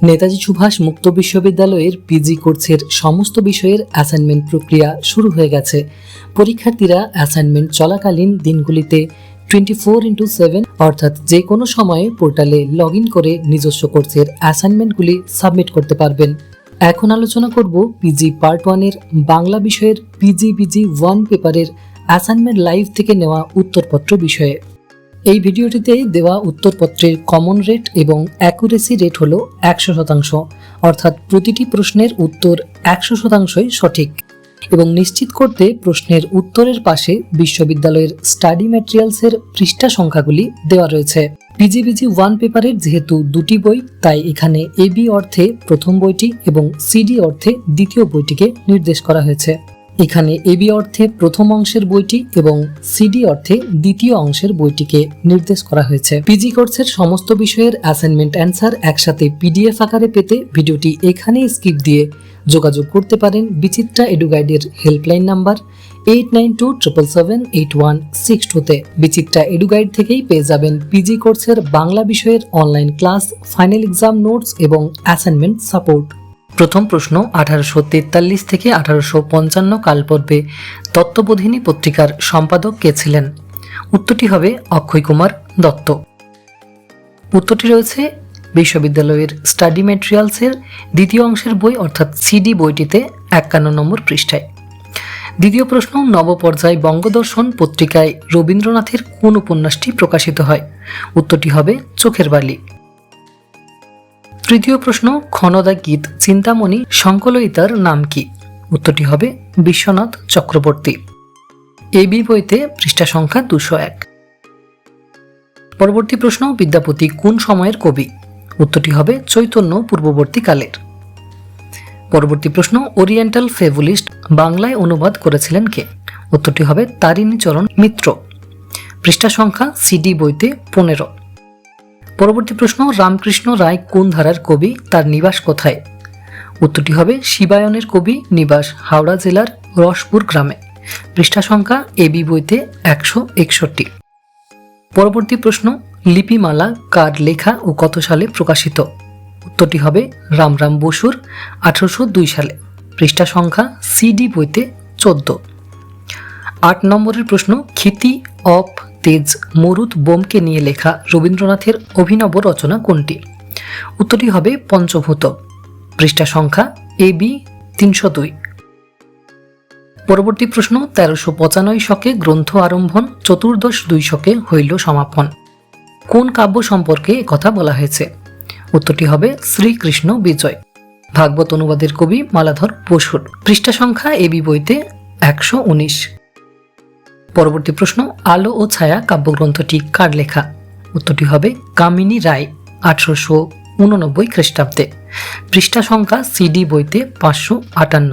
নেতাজি সুভাষ মুক্ত বিশ্ববিদ্যালয়ের পিজি কোর্সের সমস্ত বিষয়ের অ্যাসাইনমেন্ট প্রক্রিয়া শুরু হয়ে গেছে। পরীক্ষার্থীরা অ্যাসাইনমেন্ট চলাকালীন দিনগুলিতে টোয়েন্টি ফোর ইন্টু সেভেন অর্থাৎ যে কোনো সময়ে পোর্টালে লগ ইন করে নিজস্ব কোর্সের অ্যাসাইনমেন্টগুলি সাবমিট করতে পারবেন। এখন আলোচনা করব পিজি পার্ট ওয়ানের বাংলা বিষয়ের পিজি পিজি ওয়ান পেপারের অ্যাসাইনমেন্ট লাইভ থেকে নেওয়া উত্তরপত্র বিষয়ে। এই ভিডিওটিতে দেওয়া উত্তরপত্রের কমন রেট এবং অ্যাকুরেসি রেট হলো একশো শতাংশ, অর্থাৎ প্রতিটি প্রশ্নের উত্তর একশো শতাংশই সঠিক। এবং নিশ্চিত করতে প্রশ্নের উত্তরের পাশে বিশ্ববিদ্যালয়ের স্টাডি ম্যাটেরিয়ালসের পৃষ্ঠা সংখ্যাগুলি দেওয়া রয়েছে। পিজিবিজি ওয়ান পেপারের যেহেতু দুটি বই, তাই এখানে এবি অর্থে প্রথম বইটি এবং সিডি অর্থে দ্বিতীয় বইটিকে নির্দেশ করা হয়েছে। এখানে এবি অর্থে প্রথম অংশের বইটি এবং সিডি অর্থে দ্বিতীয় অংশের বইটিকে নির্দেশ করা হয়েছে। পিজি কোর্সের সমস্ত বিষয়ের অ্যাসাইনমেন্ট অ্যান্সার একসাথে পিডিএফ আকারে পেতে ভিডিওটি এখানেই স্কিপ দিয়ে যোগাযোগ করতে পারেন Bichitra এডুগাইডের helpline number eight nine two triple seven eight one six টুতে বিচিত্রা এডুগাইড থেকেই পেয়ে যাবেন পিজি কোর্সের বাংলা বিষয়ের online class final exam notes এবং অ্যাসাইনমেন্ট সাপোর্ট প্রথম প্রশ্ন, আঠারোশো তেতাল্লিশ থেকে আঠারোশো পঞ্চান্ন কালপর্বে তত্ত্ববোধিনী পত্রিকার সম্পাদক কে ছিলেন? উত্তরটি হবে অক্ষয় কুমার দত্ত। উত্তরটি রয়েছে বিশ্ববিদ্যালয়ের স্টাডি ম্যাটেরিয়ালসের দ্বিতীয় অংশের বই, অর্থাৎ সিডি বইটিতে একান্ন নম্বর পৃষ্ঠায়। দ্বিতীয় প্রশ্ন, নবপর্যায় বঙ্গদর্শন পত্রিকায় রবীন্দ্রনাথের কোন উপন্যাসটি প্রকাশিত হয়? উত্তরটি হবে চোখের বালি। তৃতীয় প্রশ্ন ক্ষণদা গীত, চিন্তামণি, সংকলয়িতার নাম কি? উত্তরটি হবে বিশ্বনাথ চক্রবর্তী। এই বই বইতে পৃষ্ঠা সংখ্যা দুশো এক। পরবর্তী প্রশ্ন, বিদ্যাপতি কোন সময়ের কবি? উত্তরটি হবে চৈতন্য পূর্ববর্তী কালের পরবর্তী প্রশ্ন, ওরিয়েন্টাল ফেভুলিস্ট বাংলায় অনুবাদ করেছিলেন কে? উত্তরটি হবে তারিণী চরণ মিত্র। পৃষ্ঠা সংখ্যা সিডি বইতে পনেরো। পরবর্তী প্রশ্ন, রামকৃষ্ণ রায় কোন ধারার কবি? তার নিবাস কোথায়? উত্তরটি হবে, শিবায়নের কবি নিবাস হাওড়া জেলার রসপুর গ্রামে। পৃষ্ঠা সংখ্যা এবি বইতে একশো একষট্টি। পরবর্তী প্রশ্ন, লিপিমালা কার লেখা ও কত সালে প্রকাশিত? উত্তরটি হবে, রামরাম বসুর আঠারোশো দুই সালে। পৃষ্ঠা সংখ্যা সিডি বইতে চোদ্দ। আট নম্বরের প্রশ্ন খিতি অফ তেজ মরুত বোমকে নিয়ে লেখা রবীন্দ্রনাথের অভিনব রচনা কোনটি? উত্তরটি হবে পঞ্চভূত। পৃষ্ঠা সংখ্যা এ বি তিনশো দুই। পরবর্তী প্রশ্ন, তেরোশো পঁচানব্বই শকে গ্রন্থ আরম্ভন, চতুর্দশ দুই শকে হইল সমাপন। কোন কাব্য সম্পর্কে কথা বলা হয়েছে? উত্তরটি হবে শ্রীকৃষ্ণ বিজয়। ভাগবত অনুবাদের কবি মালাধর বসুর। পৃষ্ঠা সংখ্যা এবি বইতে একশো উনিশ। পরবর্তী প্রশ্ন, আলো ও ছায়া কাব্যগ্রন্থটি কার লেখা? উত্তরটি হবে কামিনী রায়, আঠারোশো উননব্বই খ্রিস্টাব্দে। পৃষ্ঠা সংখ্যা সিডি বইতে পাঁচশো আটান্ন।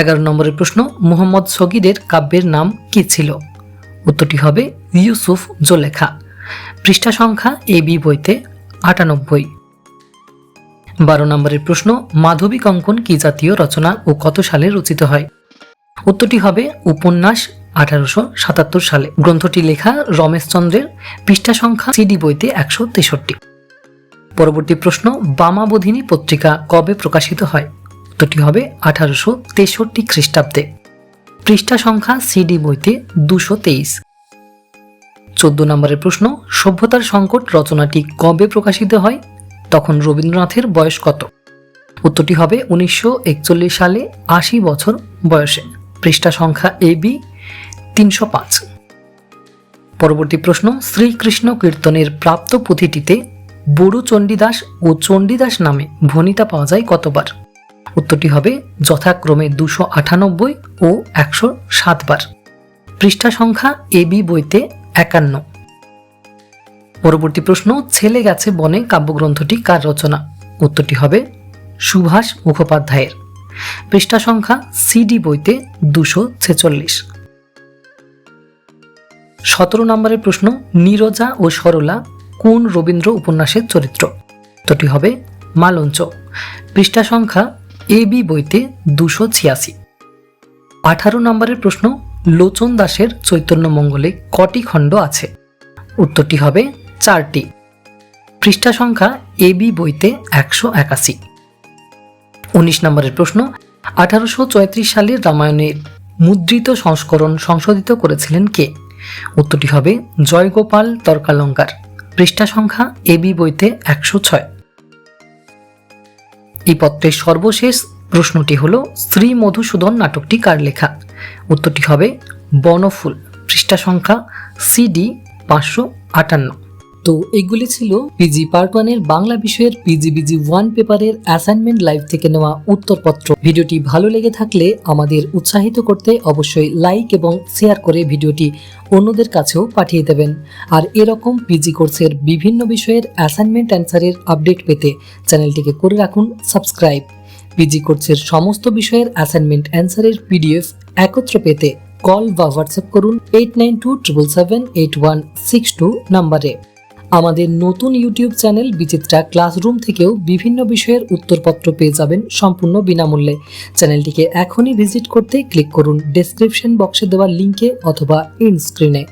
এগারো নম্বরের প্রশ্ন, মোহাম্মদ সগিরের কাব্যের নাম কি ছিল? উত্তরটি হবে ইউসুফ জোলেখা। পৃষ্ঠা সংখ্যা এ বি বইতে আটানব্বই। বারো নম্বরের প্রশ্ন, মাধবী কঙ্কন কি জাতীয় রচনা ও কত সালে রচিত হয়? উত্তরটি হবে উপন্যাস আঠারোশো সাতাত্তর সালে। গ্রন্থটি লেখা রমেশচন্দ্রের পৃষ্ঠা সংখ্যা সিডি বইতে একশো তেষট্টি। পরবর্তী প্রশ্ন, বামাবোধিনী পত্রিকা কবে প্রকাশিত হয়? উত্তরটি হবে আঠারোশো তেষট্টি খ্রিস্টাব্দে। পৃষ্ঠা সংখ্যা সিডি বইতে দুশো তেইশ। চোদ্দ নম্বরের প্রশ্ন, সভ্যতার সংকট রচনাটি কবে প্রকাশিত হয়? তখন রবীন্দ্রনাথের বয়স কত? উত্তরটি হবে উনিশশো একচল্লিশ সালে, আশি বছর বয়সে। পৃষ্ঠা সংখ্যা এ বি তিনশো পাঁচ। পরবর্তী প্রশ্ন, শ্রীকৃষ্ণ কীর্তনের প্রাপ্ত পুঁথিটিতে বড়ু চণ্ডীদাস ও চণ্ডীদাস নামে ভনিতা পাওয়া যায় কতবার? উত্তরটি হবে যথাক্রমে দুশো আটানব্বই ও একশো সাতবার। পৃষ্ঠা সংখ্যা এ বি বইতে একান্ন। পরবর্তী প্রশ্ন, ছেলে গেছে বনে কাব্যগ্রন্থটি কার রচনা? উত্তরটি হবে সুভাষ মুখোপাধ্যায়ের। পৃষ্ঠা সংখ্যা সিডি বইতে দুশো ছেচল্লিশ। সতেরো নম্বরের প্রশ্ন, নীরজা ও সরলা কোন রবীন্দ্র উপন্যাসের চরিত্র? উত্তরটি হবে মালঞ্চ। পৃষ্ঠা সংখ্যা এ বি বইতে দুশো ছিয়াশি। আঠারো নম্বরের প্রশ্ন, লোচন দাসের চৈতন্য মঙ্গলে কটি খণ্ড আছে? উত্তরটি হবে চারটি। পৃষ্ঠা সংখ্যা এবি বইতে একশো একাশি। উনিশ নম্বরের প্রশ্ন, আঠারোশো চৌত্রিশ সালের রামায়ণের মুদ্রিত সংস্করণ সংশোধিত করেছিলেন কে? উত্তরটি হবে জয়গোপাল তর্কালঙ্কার। পৃষ্ঠা সংখ্যা এবি বইতে একশো ছয়। এই পত্রের সর্বশেষ প্রশ্নটি হল শ্রী মধুসূদন নাটকটি কার লেখা? উত্তরটি হবে বনফুল। পৃষ্ঠা সংখ্যা সিডি পাঁচশো আটান্ন। তো এগুলি ছিল পিজি পার্ট ওয়ানের বাংলা বিষয়ের পিজিবিজি ওয়ান পেপারের অ্যাসাইনমেন্ট লাইভ থেকে নেওয়া উত্তরপত্র। ভিডিওটি ভালো লেগে থাকলে আমাদের উৎসাহিত করতে অবশ্যই লাইক এবং শেয়ার করে ভিডিওটি অন্যদের কাছেও পাঠিয়ে দেবেন। আর এরকম পিজি কোর্সের বিভিন্ন বিষয়ের অ্যাসাইনমেন্ট অ্যান্সারের আপডেট পেতে চ্যানেলটিকে করে রাখুন সাবস্ক্রাইব পিজি কোর্সের সমস্ত বিষয়ের অ্যাসাইনমেন্ট অ্যান্সারের পিডিএফ একত্র পেতে কল বা হোয়াটসঅ্যাপ করুন eight nine two triple seven eight one six two নাম্বারে আমাদের নতুন ইউটিউব চ্যানেল বিচিত্রা ক্লাসরুম থেকেও বিভিন্ন বিষয়ের উত্তরপত্র পেয়ে যাবেন সম্পূর্ণ বিনামূল্যে। চ্যানেলটিকে এখনই ভিজিট করতে ক্লিক করুন। ডেসক্রিপশন বক্সে দেওয়া লিঙ্কে অথবা ইন স্ক্রিনে।